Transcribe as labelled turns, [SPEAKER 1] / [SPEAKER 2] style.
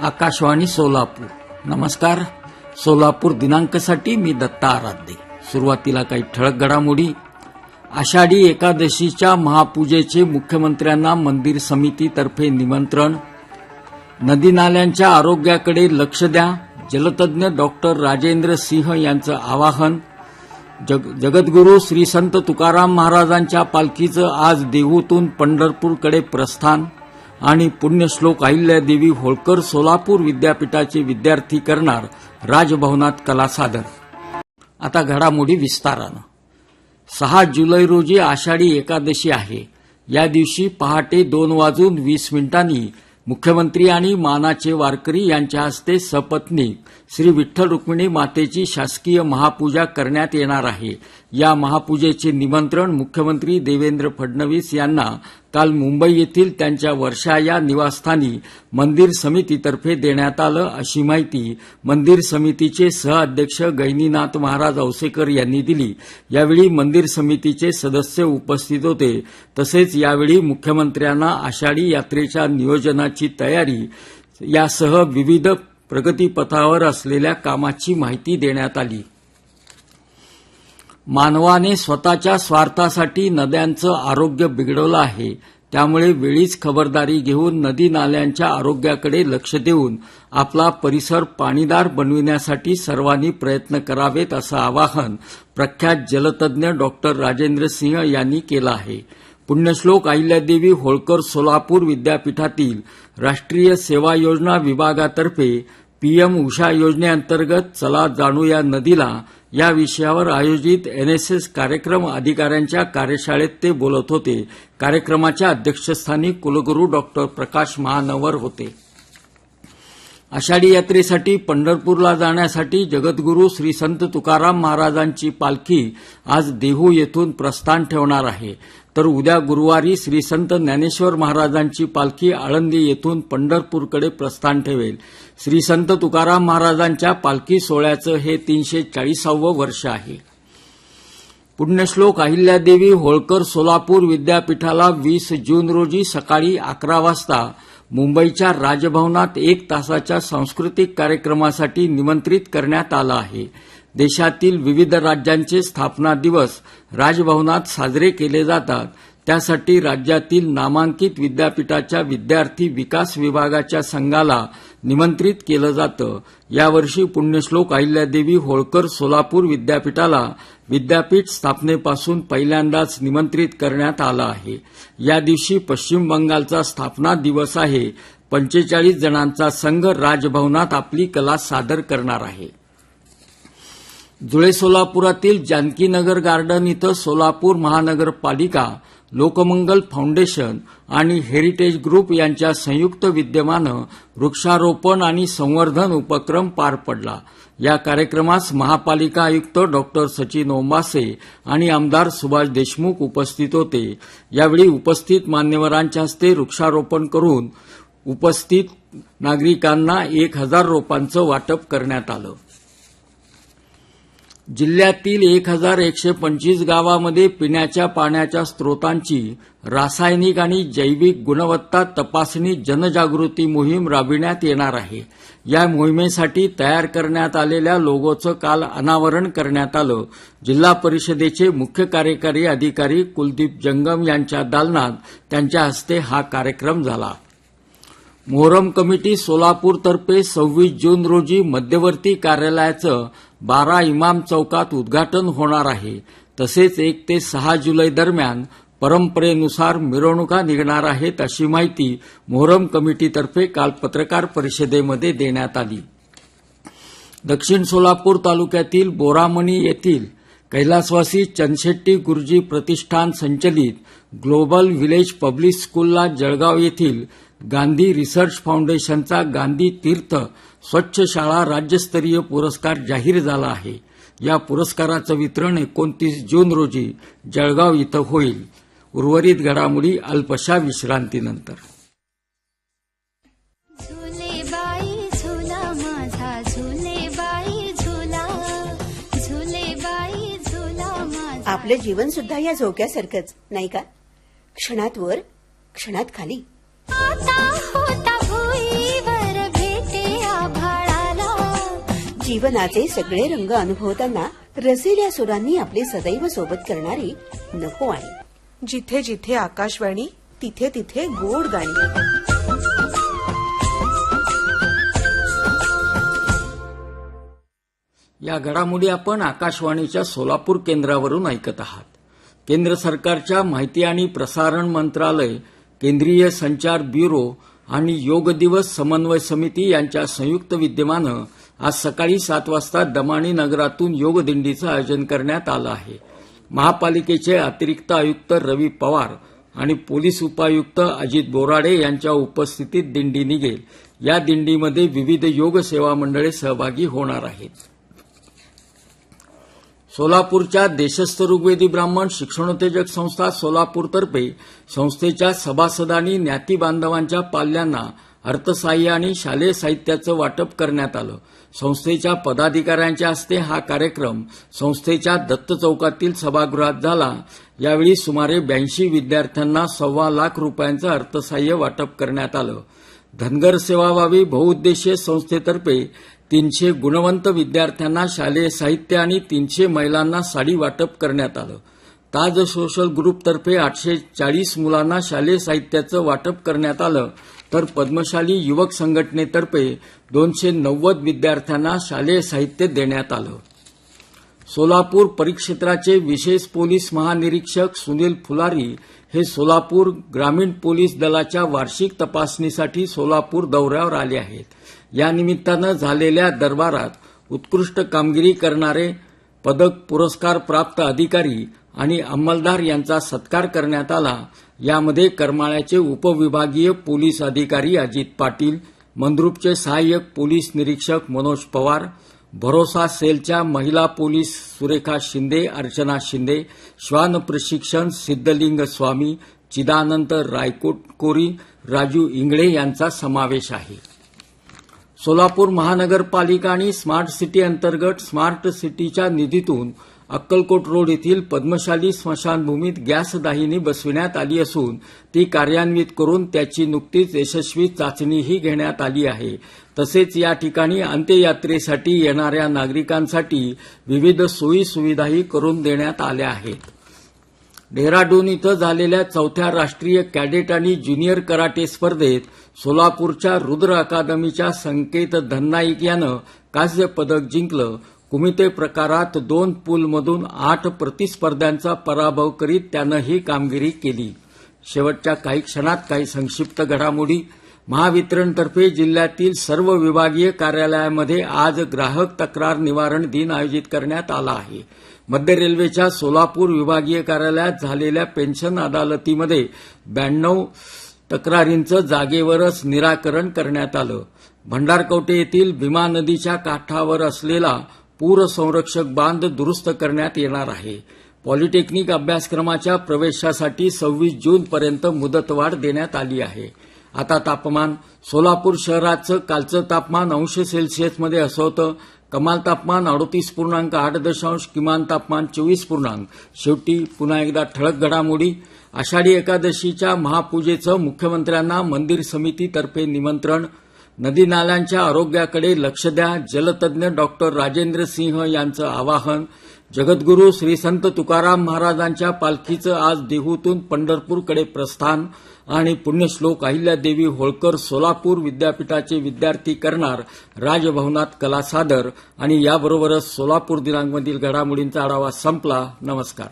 [SPEAKER 1] आकाशवाणी सोलापूर. नमस्कार. सोलापूर दिनांकसाठी मी दत्ता आराध्य. सुरुवातीला काही ठळक घडामोडी. आषाढी एकादशीच्या महापूजेचे मुख्यमंत्र्यांना मंदिर समितीतर्फे निमंत्रण. नदी नाल्यांच्या आरोग्याकडे लक्ष द्या. जलतज्ञ डॉक्टर राजेंद्र सिंह यांचं आवाहन. जग जगद्गुरू श्री संत तुकाराम महाराजांच्या पालखीचं आज देहूतून पंढरपूरकडे प्रस्थान. आणि पुण्यश्लोक अहिल्यादेवी होळकर सोलापूर विद्यापीठाचे विद्यार्थी करणार राजभवनात कला सादर. आता घडामोडी विस्तारानं. सहा जुलै रोजी आषाढी एकादशी आहे. या दिवशी पहाटे दोन वाजून वीस मिनिटांनी मुख्यमंत्री आणि मानाचे वारकरी यांच्या हस्ते सपत्नीक श्री विठ्ठल रुक्मिणी मातेची शासकीय महापूजा करण्यात येणार आहे. या महापूजेचे निमंत्रण मुख्यमंत्री देवेंद्र फडणवीस यांना काल मुंबई येथील त्यांच्या वर्षा या निवासस्थानी मंदिर समितीतर्फे देण्यात आलं अशी माहिती मंदिर समितीचे सहअध्यक्ष गैनीनाथ महाराज औसेकर यांनी दिली. यावेळी मंदिर समितीचे सदस्य उपस्थित होते. तसेच यावेळी मुख्यमंत्र्यांना आषाढी यात्रेच्या नियोजनाची तयारी यासह विविध प्रगतीपथावर असलेल्या कामाची माहिती देण्यात आली. मानवाने स्वतःच्या स्वार्थासाठी नद्यांचं आरोग्य बिघडवलं आहे. त्यामुळे वेळीच खबरदारी घेऊन नदी नाल्यांच्या आरोग्याकडे लक्ष देऊन आपला परिसर पाणीदार बनविण्यासाठी सर्वांनी प्रयत्न करावेत असं आवाहन प्रख्यात जलतज्ञ डॉक्टर राजेंद्र सिंह यांनी केलं आहे. पुण्यश्लोक अहिल्यादेवी होळकर सोलापूर विद्यापीठातील राष्ट्रीय सेवा योजना विभागातर्फे पीएम उषा योजनेअंतर्गत चला जाणूया नदीला या विषयावर आयोजित एनएसएस कार्यक्रम अधिकाऱ्यांच्या कार्यशाळेत ते बोलत होते. कार्यक्रमाच्या अध्यक्षस्थानी कुलगुरू डॉक्टर प्रकाश महानवर होते. आषाढी यात्रेसाठी पंढरपूरला जाण्यासाठी जगद्गुरू श्री संत तुकाराम महाराजांची पालखी आज देहू येथून प्रस्थान ठेवणार आहे. तर उद्या गुरुवारी श्री संत ज्ञानेश्वर महाराजांची पालखी आळंदी येथून पंढरपूरकडे प्रस्थान ठेवेल. श्री संत तुकाराम महाराजांच्या पालखी सोहळ्याचं हे तीनशे चाळीसावं वर्ष आहे. पुण्यश्लोक अहिल्यादेवी होळकर सोलापूर विद्यापीठाला वीस जून रोजी सकाळी अकरा वाजता मुंबईच्या राजभवनात एक तासाच्या सांस्कृतिक कार्यक्रमासाठी निमंत्रित करण्यात आलं आहे. देशातील विविध राज्यांचे स्थापना दिवस राजभवनात साजरे केले जातात. त्यासाठी राज्यातील नामांकित विद्यापीठाच्या विद्यार्थी विकास विभागाच्या संघाला निमंत्रित केलं जातं. यावर्षी पुण्यश्लोक अहिल्यादेवी होळकर सोलापूर विद्यापीठाला विद्यापीठ स्थापनेपासून पहिल्यांदाच निमंत्रित करण्यात आलं आहे. या दिवशी पश्चिम बंगालचा स्थापना दिवस आहे. पंचेचाळीस जणांचा संघ राजभवनात आपली कला सादर करणार आहे. जुळे सोलापुरातील जानकीनगर गार्डन इथं सोलापूर महानगरपालिका लोकमंगल फाउंडेशन आणि हेरिटेज ग्रुप यांच्या संयुक्त विद्यमानं वृक्षारोपण आणि संवर्धन उपक्रम पार पडला. या कार्यक्रमास महापालिका आयुक्त डॉक्टर सचिन ओंबासे आणि आमदार सुभाष देशमुख उपस्थित होते. यावेळी उपस्थित मान्यवरांच्या हस्ते वृक्षारोपण करून उपस्थित नागरिकांना एक हजार रोपांचं वाटप करण्यात आलं. जिल्ह्यातील एक हजार एकशे पंचवीस गावामध्ये पिण्याच्या पाण्याच्या स्रोतांची रासायनिक आणि जैविक गुणवत्ता तपासणी जनजागृती मोहीम राबविण्यात येणार आहे. या मोहिमेसाठी तयार करण्यात आलेल्या लोगोचं काल अनावरण करण्यात आलं. जिल्हा परिषदेचे मुख्य कार्यकारी अधिकारी कुलदीप जंगम यांच्या दालनात त्यांच्या हस्ते हा कार्यक्रम झाला. मोहरम कमिटी सोलापूरतर्फे सव्वीस जून रोजी मध्यवर्ती कार्यालयाचं बारा इमाम चौकात उद्घाटन होणार आहे. तसेच एक ते सहा जुलै दरम्यान परंपरेनुसार मिरवणुका निघणार आहेत अशी माहिती मोहरम कमिटीतर्फे काल पत्रकार परिषदेमध्ये देण्यात आली. दक्षिण सोलापूर तालुक्यातील बोरामणी येथील कैलासवासी चंदशेट्टी गुरुजी प्रतिष्ठान संचलित ग्लोबल विलेज पब्लिक स्कूलला जळगाव येथील गांधी रिसर्च फाउंडेशनचा गांधी तीर्थ स्वच्छ शाळा राज्यस्तरीय पुरस्कार जाहीर झाला आहे. या पुरस्काराचं वितरण एकोणतीस जून रोजी जळगाव इथं होईल. उर्वरित घडामोडी अल्पशा विश्रांतीनंतर.
[SPEAKER 2] झुले बाई झुला माझा झुले बाई झुला झुले बाई झुला माझा.
[SPEAKER 3] आपलं जीवन सुद्धा या झोक्यासारखंच नाही का? क्षणात वर क्षणात खाली. जीवनाचे सगळे रंग अनुभवताना रसिल्या सुरांनी आपले सदैव सोबत करणारी नको आणि.
[SPEAKER 4] जिथे जिथे आकाशवाणी तिथे तिथे गोड गाणी.
[SPEAKER 1] या घडामोडी आपण आकाशवाणीच्या सोलापूर केंद्रावरून ऐकत आहात. केंद्र सरकारच्या माहिती आणि प्रसारण मंत्रालय केंद्रीय संचार ब्युरो आणि योग दिवस समन्वय समिती यांच्या संयुक्त विद्यमानं आज सकाळी सात वाजता दमाणी नगरातून योगदिंडीचं आयोजन करण्यात आलं आहे. महापालिकेचे अतिरिक्त आयुक्त रवी पवार आणि पोलीस उपायुक्त अजित बोराडे यांच्या उपस्थितीत दिंडी निघेल. या दिंडीमध्ये विविध योग सेवा मंडळे सहभागी होणार आहेत. सोलापूरच्या देशस्थ ऋग्वेदी ब्राह्मण शिक्षणोत्तेजक संस्था सोलापूरतर्फे संस्थेच्या सभासदांनी ज्ञाती बांधवांच्या पाल्यांना अर्थसाह्य आणि शालेय साहित्याचं वाटप करण्यात आलं. संस्थेच्या पदाधिकाऱ्यांच्या हस्ते हा कार्यक्रम संस्थेच्या दत्त चौकातील सभागृहात झाला. यावेळी सुमारे ब्याऐंशी विद्यार्थ्यांना सव्वा लाख रुपयांचं अर्थसाह्य वाटप करण्यात आलं. धनगर सेवाभावी बहुउद्देशीय संस्थेतर्फे तीनशे गुणवंत विद्यार्थ्यांना शालेय साहित्य आणि तीनशे महिलांना साडी वाटप करण्यात आलं. ताज सोशल ग्रुपतर्फे आठशे चाळीस मुलांना शालेय साहित्याचं वाटप करण्यात आलं. तर पद्मशाली युवक संघटनेतर्फे दोनशे नव्वद विद्यार्थ्यांना शालेय साहित्य देण्यात आलं. सोलापूर परिक्षेत्राचे विशेष पोलीस महानिरीक्षक सुनील फुलारी हे सोलापूर ग्रामीण पोलीस दलाच्या वार्षिक तपासणीसाठी सोलापूर दौऱ्यावर आले आहेत. या निमित्तानं झालेल्या दरबारात उत्कृष्ट कामगिरी करणारे पदक पुरस्कार प्राप्त अधिकारी आणि अंमलदार यांचा सत्कार करण्यात आला. यामध्ये करमाळ्याचे उपविभागीय पोलीस अधिकारी अजित पाटील मंद्रुपचे सहाय्यक पोलीस निरीक्षक मनोज पवार भरोसा सेलच्या महिला पोलीस सुरेखा शिंदे अर्चना शिंदे श्वान प्रशिक्षण सिद्धलिंग स्वामी चिदानंद रायकोटकोरी राजू इंगळे यांचा समावेश आहे. सोलापूर महानगरपालिका आणि स्मार्ट सिटी अंतर्गत स्मार्ट सिटीच्या निधीतून अक्कलकोट रोड येथील पद्मशाली स्मशानभूमीत गॅस दाहिनी बसविण्यात आली असून ती कार्यान्वित करून त्याची नुकतीच यशस्वी चाचणीही घेण्यात आली आहे. तसेच या ठिकाणी अंत्ययात्रेसाठी येणाऱ्या नागरिकांसाठी विविध सोयी सुविधाही करून देण्यात आल्या आहेत. डेहराडून इथं झालेल्या चौथ्या राष्ट्रीय कॅडेट आणि ज्युनियर कराटे स्पर्धेत सोलापूरच्या रुद्र अकादमीच्या संकेत धन्नाईक यानं कांस्य पदक जिंकलं. कुमिते प्रकारात दोन पूलमधून आठ प्रतिस्पर्ध्यांचा पराभव करीत त्यानं ही कामगिरी केली. शेवटच्या काही क्षणात काही संक्षिप्त घडामोडी. महावितरणतर्फे जिल्ह्यातील सर्व विभागीय कार्यालयामध्ये आज ग्राहक तक्रार निवारण दिन आयोजित करण्यात आला आहे. मध्य रेल्वेच्या सोलापूर विभागीय कार्यालयात झालेल्या पेन्शन अदालतीमध्ये ब्याण्णव तक्रारींचं जागेवरच निराकरण करण्यात आलं. भंडारकवटे येथील भीमा नदीच्या काठावर असलेला पूर संरक्षक बांध दुरुस्त करण्यात येणार आहे. पॉलिटेक्निक अभ्यासक्रमाच्या प्रवेशासाठी सव्वीस जूनपर्यंत मुदतवाढ देण्यात आली आहे. आता तापमान सोलापूर शहराचं कालचं तापमान अंश सेल्सिअसमध्ये असं होतं. कमाल तापमान अडोतीस पूर्णांक आठ दशांश किमान तापमान चोवीस पूर्णांक. शेवटी पुन्हा एकदा ठळक घडामोडी. आषाढी एकादशीच्या महापूजेचं मुख्यमंत्र्यांना मंदिर समितीतर्फे निमंत्रण. नदी नाल्यांच्या आरोग्याकडे लक्ष द्या. जलतज्ञ डॉक्टर राजेंद्र सिंह यांचं आवाहन. जगद्गुरू श्री संत तुकाराम महाराजांच्या पालखीचं आज देहूतून पंढरपूरकडे प्रस्थान आणि पुण्यश्लोक अहिल्यादेवी होळकर सोलापूर विद्यापीठाचे विद्यार्थी करणार राजभवनात कला सादर आणि याबरोबरच सोलापूर दिनांकमधील घडामोडींचा आढावा संपला. नमस्कार.